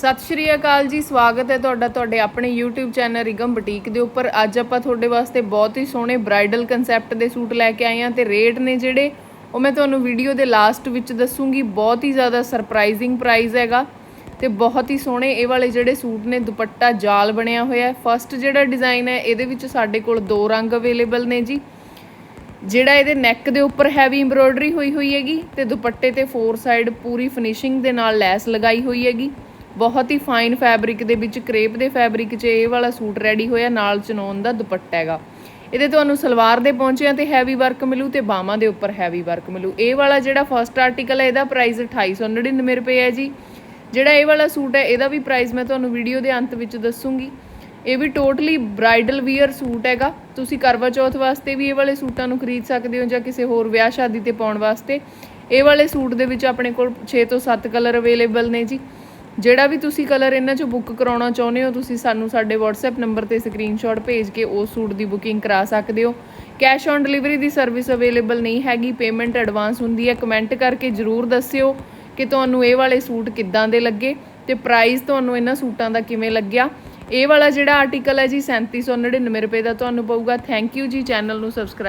ਸਤਿ ਸ਼੍ਰੀ ਅਕਾਲ ਜੀ, ਸਵਾਗਤ ਹੈ ਤੁਹਾਡਾ, ਤੁਹਾਡੇ ਆਪਣੇ YouTube ਚੈਨਲ ਰਿਗਮ ਬੁਟੀਕ ਦੇ ਉੱਪਰ। ਅੱਜ ਆਪਾਂ ਤੁਹਾਡੇ ਵਾਸਤੇ ਬਹੁਤ ਹੀ ਸੋਹਣੇ ਬ੍ਰਾਈਡਲ ਕਨਸੈਪਟ ਦੇ ਸੂਟ ਲੈ ਕੇ ਆਏ ਹਾਂ ਤੇ ਰੇਟ ਨੇ ਜਿਹੜੇ, ਉਹ ਮੈਂ ਤੁਹਾਨੂੰ ਵੀਡੀਓ ਦੇ ਲਾਸਟ ਵਿੱਚ ਦੱਸੂਗੀ। ਬਹੁਤ ਹੀ ਜ਼ਿਆਦਾ ਸਰਪ੍ਰਾਈਜ਼ਿੰਗ ਪ੍ਰਾਈਸ ਹੈਗਾ ਤੇ ਬਹੁਤ ਹੀ ਸੋਹਣੇ ਇਹ ਵਾਲੇ ਜਿਹੜੇ ਸੂਟ ਨੇ, ਦੁਪੱਟਾ ਜਾਲ ਬਣਿਆ ਹੋਇਆ ਹੈ। ਫਸਟ ਜਿਹੜਾ ਡਿਜ਼ਾਈਨ ਹੈ, ਇਹਦੇ ਵਿੱਚ ਸਾਡੇ ਕੋਲ ਦੋ ਰੰਗ ਅਵੇਲੇਬਲ ਨੇ ਜੀ। ਜਿਹੜਾ ਇਹਦੇ ਨੈਕ ਦੇ ਉੱਪਰ ਹੈਵੀ ਐਮਬ੍ਰੋਇਡਰੀ ਹੋਈ ਹੋਈ ਹੈਗੀ ਤੇ ਦੁਪੱਟੇ ਤੇ ਫੋਰ ਸਾਈਡ ਪੂਰੀ ਫਿਨਿਸ਼ਿੰਗ ਦੇ ਨਾਲ ਲੈਸ ਲਗਾਈ ਹੋਈ ਹੈਗੀ। ਬਹੁਤ ਹੀ ਫਾਈਨ ਫੈਬਰਿਕ ਦੇ ਵਿੱਚ ਕ੍ਰੇਪ ਦੇ ਫੈਬਰਿਕ 'ਚ ਇਹ ਵਾਲਾ ਸੂਟ ਰੈਡੀ ਹੋਇਆ, ਨਾਲ ਚਨੋਨ ਦਾ ਦੁਪੱਟਾ ਹੈਗਾ। ਇਹਦੇ ਤੁਹਾਨੂੰ ਸਲਵਾਰ ਦੇ ਪਹੁੰਚਿਆਂ ਤੇ ਹੈਵੀ ਵਰਕ ਮਿਲੂ ਤੇ ਬਾਹਾਂ ਦੇ ਉੱਪਰ ਹੈਵੀ ਵਰਕ ਮਿਲੂ। ਇਹ ਵਾਲਾ ਜਿਹੜਾ ਫਸਟ ਆਰਟੀਕਲ ਹੈ, ਇਹਦਾ ਪ੍ਰਾਈਸ 2899 ਰੁਪਏ ਹੈ ਜੀ। ਜਿਹੜਾ ਇਹ ਵਾਲਾ ਸੂਟ ਹੈ, ਇਹਦਾ ਵੀ ਪ੍ਰਾਈਸ ਮੈਂ ਤੁਹਾਨੂੰ ਵੀਡੀਓ ਦੇ ਅੰਤ ਵਿੱਚ ਦੱਸੂਗੀ। ਇਹ ਵੀ ਟੋਟਲੀ ਬ੍ਰਾਈਡਲ ਵੀਅਰ ਸੂਟ ਹੈਗਾ। ਤੁਸੀਂ ਕਰਵਾ ਚੌਥ ਵਾਸਤੇ ਵੀ ਇਹ ਵਾਲੇ ਸੂਟਾਂ ਨੂੰ ਖਰੀਦ ਸਕਦੇ ਹੋ ਜਾਂ ਕਿਸੇ ਹੋਰ ਵਿਆਹ ਸ਼ਾਦੀ ਤੇ ਪਾਉਣ ਵਾਸਤੇ। ਇਹ ਵਾਲੇ ਸੂਟ ਦੇ ਵਿੱਚ ਆਪਣੇ ਕੋਲ 6 ਤੋਂ 7 ਕਲਰ ਅਵੇਲੇਬਲ ਨੇ ਜੀ। ਜਿਹੜਾ ਵੀ ਤੁਸੀਂ ਕਲਰ ਇਹਨਾਂ ਚੋਂ ਬੁੱਕ ਕਰਾਉਣਾ ਚਾਹੁੰਦੇ ਹੋ, ਤੁਸੀਂ ਸਾਨੂੰ ਸਾਡੇ WhatsApp ਨੰਬਰ ਤੇ ਸਕਰੀਨਸ਼ਾਟ ਭੇਜ ਕੇ ਉਸ ਸੂਟ ਦੀ ਬੁਕਿੰਗ ਕਰਾ ਸਕਦੇ ਹੋ। ਕੈਸ਼ ਔਨ ਡਿਲੀਵਰੀ ਦੀ ਸਰਵਿਸ ਅਵੇਲੇਬਲ ਨਹੀਂ ਹੈਗੀ ਪੇਮੈਂਟ ਐਡਵਾਂਸ ਹੁੰਦੀ ਹੈ ਕਮੈਂਟ ਕਰਕੇ ਜਰੂਰ ਦੱਸਿਓ ਕਿ ਤੁਹਾਨੂੰ ਇਹ ਵਾਲੇ ਸੂਟ ਕਿੱਦਾਂ ਦੇ ਲੱਗੇ ਤੇ ਪ੍ਰਾਈਸ ਤੁਹਾਨੂੰ ਇਹਨਾਂ ਸੂਟਾਂ ਦਾ ਕਿਵੇਂ ਲੱਗਿਆ। ਇਹ ਵਾਲਾ ਜਿਹੜਾ ਆਰਟੀਕਲ ਹੈ ਜੀ 3799 ਰੁਪਏ ਦਾ ਤੁਹਾਨੂੰ ਪਊਗਾ। ਥੈਂਕ ਯੂ ਜੀ ਚੈਨਲ ਨੂੰ ਸਬਸਕ੍ਰਾਈਬ